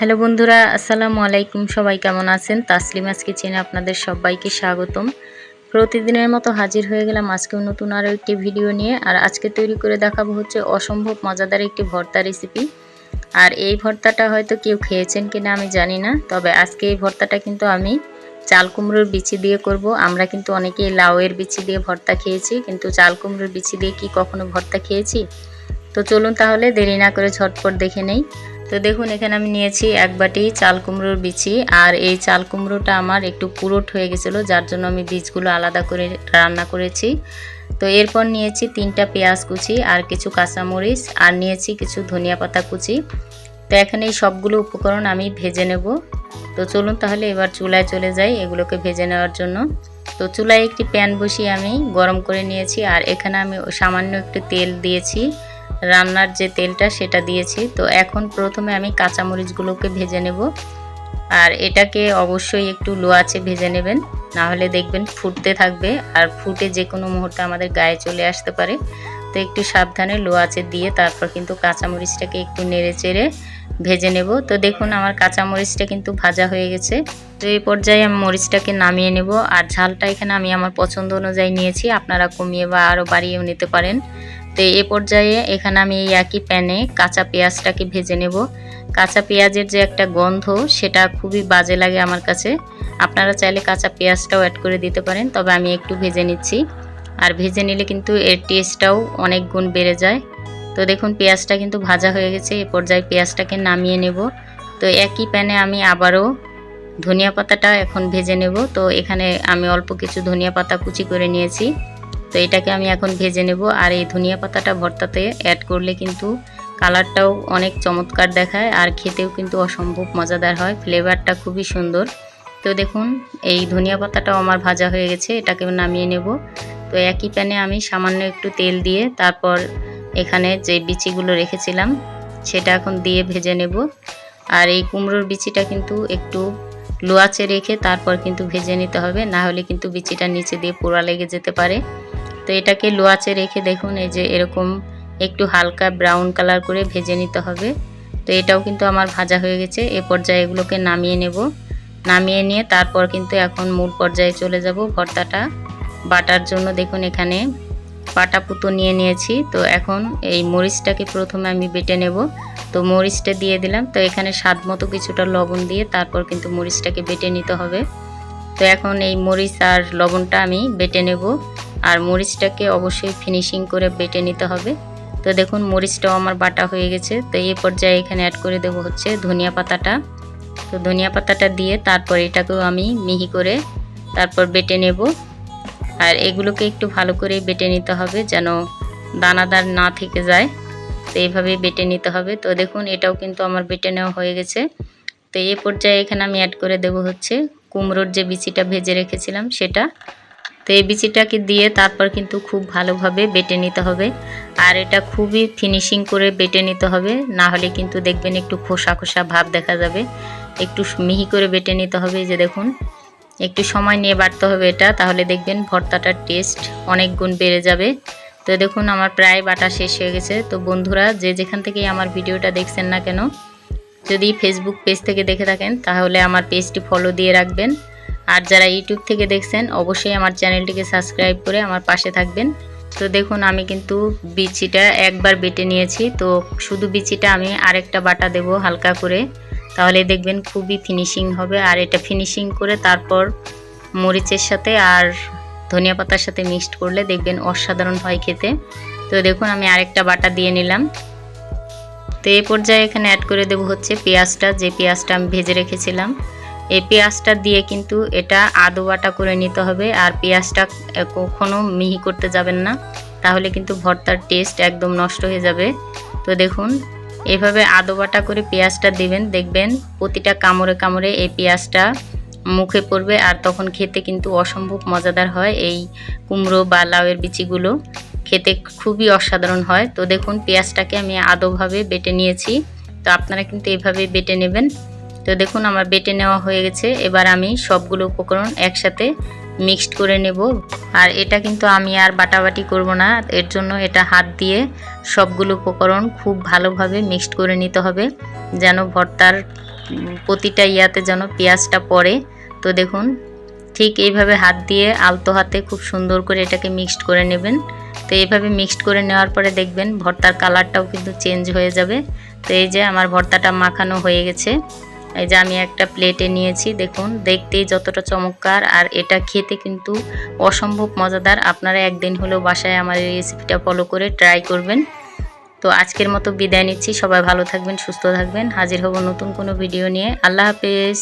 Hello বন্ধুরা, আসসালামু আলাইকুম। সবাই কেমন আছেন? তাসলিম তাসলিমাস কিচেনে আপনাদের সবাইকে স্বাগতম। প্রতিদিনের মতো হাজির হয়ে গেলাম আজকেও নতুন আরও একটি ভিডিও নিয়ে। আর আজকে তৈরি করে দেখাবো হচ্ছে অসম্ভব মজাদার একটি ভর্তা রেসিপি। আর এই ভর্তাটা হয়তো কেউ খেয়েছেন কিনা আমি জানি না, তবে আজকে এই ভর্তাটা কিন্তু আমি চাল কুমড়োর বিচি দিয়ে করব। আমরা কিন্তু অনেকেই লাউয়ের বিচি দিয়ে ভর্তা খেয়েছি, কিন্তু চাল কুমড়োর বিচি দিয়ে কি কখনো ভর্তা খেয়েছি? তো চলুন তাহলে দেরি না করে ঝটপট দেখে নেই। তো দেখুন, এখানে আমি নিয়েছি এক বাটি চাল কুমড়োর বিচি, আর এই চাল কুমড়োটা আমার একটু পুরোট হয়ে গেছিল, যার জন্য আমি বীজগুলো আলাদা করে রান্না করেছি। তো এরপর নিয়েছি তিনটা পেঁয়াজ কুচি আর কিছু কাঁচামরিচ, আর নিয়েছি কিছু ধনিয়া পাতা কুচি। তো এখানে এই সবগুলো উপকরণ আমি ভেজে নেব। তো চলুন তাহলে এবার চুলায় চলে যাই এগুলোকে ভেজে নেওয়ার জন্য। তো চুলায় একটি প্যান বসিয়ে আমি গরম করে নিয়েছি, আর এখানে আমি সামান্য একটু তেল দিয়েছি। রান্নার যে তেলটা সেটা দিয়েছি। তো এখন প্রথমে আমি কাঁচামরিচগুলোকে ভেজে নেব। আর এটাকে অবশ্যই একটু লো আছে ভেজে নেবেন। না হলে দেখবেন ফুটতে থাকবে আর ফুটে যে কোনো মুহূর্তে আমাদের গায়ে চলে আসতে পারে। তো একটু সাবধানে লো আছে দিয়ে তারপর কিন্তু কাঁচামরিচটাকে একটু নেড়ে চেড়ে ভেজে নেব। তো দেখুন আমার কাঁচামরিচটা কিন্তু ভাজা হয়ে গেছে। তো এই পর্যায়ে আমি মরিচটাকে নামিয়ে নেব। আর ঝালটা এখানে আমি আমার পছন্দ অনুযায়ী নিয়েছি। আপনারা কমিয়ে বা আরও বাড়িয়েও নিতে পারেন। তো এ পর্যায়ে এখানে আমি এই একই প্যানে কাঁচা পেঁয়াজটাকে ভেজে নেব। কাঁচা পেঁয়াজের যে একটা গন্ধ, সেটা খুবই বাজে লাগে আমার কাছে। আপনারা চাইলে কাঁচা পেঁয়াজটাও অ্যাড করে দিতে পারেন, তবে আমি একটু ভেজে নিচ্ছি। আর ভেজে নিলে কিন্তু এর টেস্টটাও অনেক গুণ বেড়ে যায়। তো দেখুন, পেঁয়াজটা কিন্তু ভাজা হয়ে গেছে, এ পর্যায়ে পেঁয়াজটাকে নামিয়ে নেব। তো একই প্যানে আমি আবারও ধনিয়া পাতাটা এখন ভেজে নেব। তো এখানে আমি অল্প কিছু ধনিয়া পাতা কুচি করে নিয়েছি। তো এটাকে আমি এখন ভেজে নেব। আর এই ধনিয়া পাতাটা ভর্তাতে অ্যাড করলে কিন্তু কালারটাও অনেক চমৎকার দেখায় আর খেতেও কিন্তু অসম্ভব মজাদার হয়। ফ্লেভারটা খুবই সুন্দর। তো দেখুন, এই ধনিয়া পাতাটাও আমার ভাজা হয়ে গেছে, এটাকে নামিয়ে নেব। তো একই প্যানে আমি সামান্য একটু তেল দিয়ে তারপর এখানে যে বিচিগুলো রেখেছিলাম, সেটা এখন দিয়ে ভেজে নেব। আর এই কুমড়োর বিচিটা কিন্তু একটু লোয়াচে রেখে তারপর কিন্তু ভেজে নিতে হবে, না হলে কিন্তু বিচিটা নিচে দিয়ে পোড়া লেগে যেতে পারে। তো এটাকে লোয়াচে রেখে দেখুন, এই যে এরকম একটু হালকা ব্রাউন কালার করে ভেজে নিতে হবে। তো এটাও কিন্তু আমার ভাজা হয়ে গেছে। এ পর্যায়ে এগুলোকে নামিয়ে নেব। নামিয়ে নিয়ে তারপর কিন্তু এখন মূল পর্যায়ে চলে যাব ভর্তাটা। বাটার জন্য দেখুন এখানে পাটা পুতো নিয়ে নিয়েছি। তো এখন এই মরিচটাকে প্রথমে আমি বেটে নেব। তো মরিচটা দিয়ে দিলাম। তো এখানে স্বাদ মতো কিছুটা লবণ দিয়ে তারপর কিন্তু মরিচটাকে বেটে নিতে হবে। তো এখন এই মরিচ আর লবণটা আমি বেটে নেব। আর মরিচটাকে অবশ্যই ফিনিশিং করে বেটে নিতে হবে। তো দেখুন, মরিচটাও আমার বাটা হয়ে গেছে। তো এই পর্যায়ে এখানে অ্যাড করে দেব হচ্ছে ধনিয়া পাতাটা। তো ধনিয়া পাতাটা দিয়ে তারপর এটাকেও আমি মিহি করে তারপর বেটে নেব। আর এগুলোকে একটু ভালো করে বেটে নিতে হবে যেন দানাদার না থেকে যায়। তো এইভাবে বেটে নিতে হবে। তো দেখুন, এটাও কিন্তু আমার বেটে নেওয়া হয়ে গেছে। তো এই পর্যায়ে এখানে আমি অ্যাড করে দেব হচ্ছে কুমড়োর যে বিচিটা ভেজে রেখেছিলাম সেটা। তো এই বিচিটাকে দিয়ে তারপর কিন্তু খুব ভালোভাবে বেটে নিতে হবে। আর এটা খুবই ফিনিশিং করে বেটে নিতে হবে, না হলে কিন্তু দেখবেন একটু খোসা খোসা ভাব দেখা যাবে। একটু মিহি করে বেটে নিতে হবে যে দেখুন। একটু সময় নিয়ে বাড়তে হবে এটা, তাহলে দেখবেন ভর্তাটার টেস্ট অনেক গুণ বেড়ে যাবে। তো দেখুন, আমার প্রায় বাটা শেষ হয়ে গেছে। তো বন্ধুরা, যে যেখান থেকেই আমার ভিডিওটা দেখছেন না কেন, যদি ফেসবুক পেজ থেকে দেখে থাকেন, তাহলে আমার পেজটি ফলো দিয়ে রাখবেন। আর যারা ইউটিউব থেকে দেখছেন, অবশ্যই আমার চ্যানেলটিকে সাবস্ক্রাইব করে আমার পাশে থাকবেন। তো দেখুন, আমি কিন্তু বিচিটা একবার বেটে নিয়েছি। তো শুধু বিচিটা আমি আরেকটা বাটা দেব হালকা করে। তাহলে দেখবেন খুবই ফিনিশিং হবে। আর এটা ফিনিশিং করে তারপর মরিচের সাথে আর ধনিয়া পাতার সাথে মিক্সড করলে দেখবেন অসাধারণ হয় খেতে। তো দেখুন, আমি আরেকটা বাটা দিয়ে নিলাম। তো এই পর্যায়ে এখানে অ্যাড করে দেব হচ্ছে পেঁয়াজটা। যে পেঁয়াজটা আমি ভেজে রেখেছিলাম। এই পেঁয়াজটা দিয়ে কিন্তু এটা আদো বাটা করে নিতে হবে। আর পেঁয়াজটা কখনো মিহি করতে যাবেন না। তাহলে কিন্তু ভর্তার টেস্ট একদম নষ্ট হয়ে যাবে। তো দেখুন, এভাবে আদো বাটা করে পেঁয়াজটা দিবেন, দেখবেন প্রতিটা কামড়ে কামড়ে এই পেঁয়াজটা মুখে পড়বে আর তখন খেতে কিন্তু অসম্ভব মজাদার হয় এই কুমড়ো বা লাউয়ের বিচিগুলো। খেতে খুবই অসাধারণ হয়। তো দেখুন, পেঁয়াজটাকে আমি আদোভাবে বেটে নিয়েছি। তো আপনারা কিন্তু এভাবে বেটে নেবেন। তো দেখুন, আমার বেটে নেওয়া হয়ে গেছে। এবার আমি সবগুলো উপকরণ একসাথে মিক্সড করে নেব। আর এটা কিন্তু আমি আর বাটাবাটি করব না। এর জন্য এটা হাত দিয়ে সবগুলো উপকরণ খুব ভালোভাবে মিক্সড করে নিতে হবে, যেন ভর্তার প্রতিটা ইয়াতে যেন পেঁয়াজটা পড়ে। তো দেখুন, ঠিক এইভাবে হাত দিয়ে আলতো হাতে খুব সুন্দর করে এটাকে মিক্সড করে নেবেন। তো এইভাবে মিক্সড করে নেওয়ার পরে দেখবেন ভর্তার কালারটাও কিন্তু চেঞ্জ হয়ে যাবে। তো এই যে আমার ভর্তাটা মাখানো হয়ে গেছে। এই যে আমি একটা প্লেটে নিয়েছি, দেখুন, দেখতেই যতটা চমৎকার। আর এটা খেতে কিন্তু অসম্ভব মজাদার। আপনারা একদিন হলেও বাসায় আমার এই রেসিপিটা ফলো করে ট্রাই করবেন। তো আজকের মতো বিদায় নিচ্ছি। সবাই ভালো থাকবেন, সুস্থ থাকবেন। হাজির হব নতুন কোনো ভিডিও নিয়ে। আল্লাহ হাফেজ।